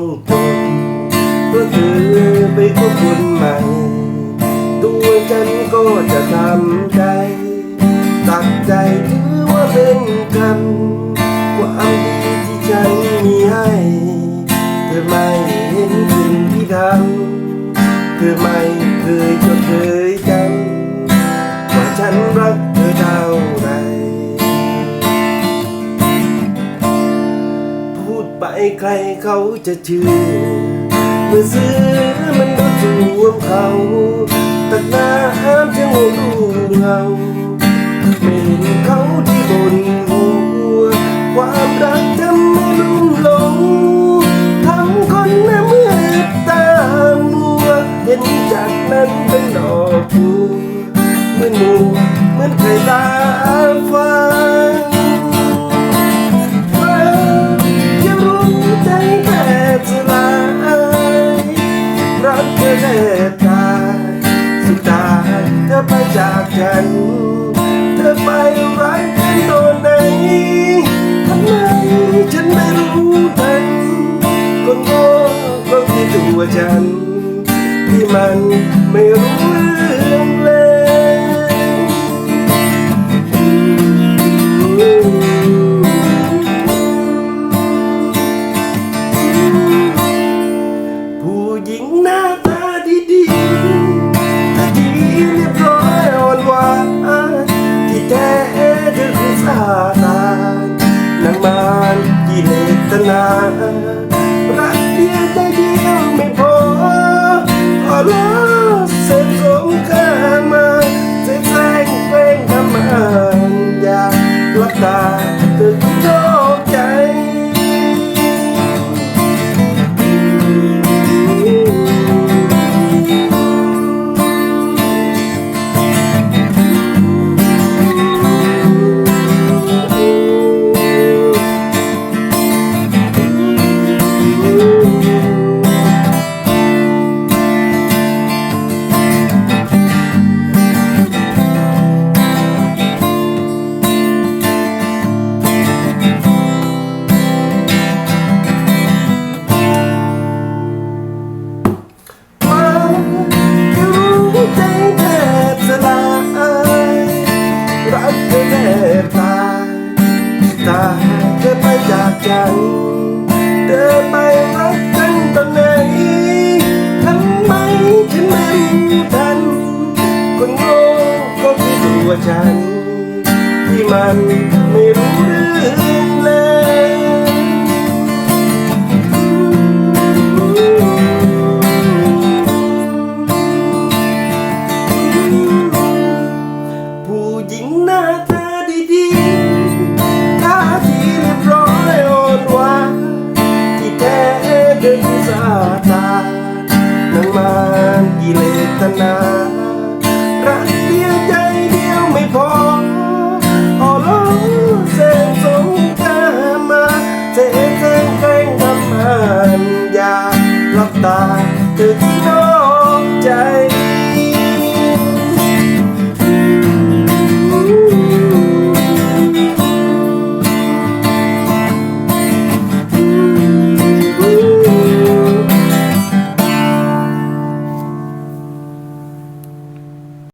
ของผมเพื่อเธอไปคบคนใหม่ตัวฉันก็จะทำใจตักใจถือว่าเป็นกรรมความดีที่ฉันมีให้ เธอไม่เห็น ใครเขาจะเชื่อ เมื่อซื้อมันดูถูกเขาตักน้ำจะงูดูเงาไม่เห็นเขาที่บนหัว ความรักทำให้ลุ่มหลงทำคนน้ามืดตามัวเห็นจากนั้น เธอแค่ตายสุดท้ายเธอไปจากฉัน เธอไปรักกันตอนไหนทำไมฉันไม่รู้ทันคนโง่ก็คือตัวฉัน ที่มันไม่รู้ กิเลสตนารักเพียงแต่เดียวไม่พอขอร้องเสพสงข้ามาเสพแสงเป่งทำมันอยากลับตาเธอคิดโทษใจ เธอไปจากกันเธอไปรักกันตอนไหนทำไมฉันไม่รู้ทัน คนโง่ก็คือตัวฉัน ที่มันไม่รู้เรื่อง พแ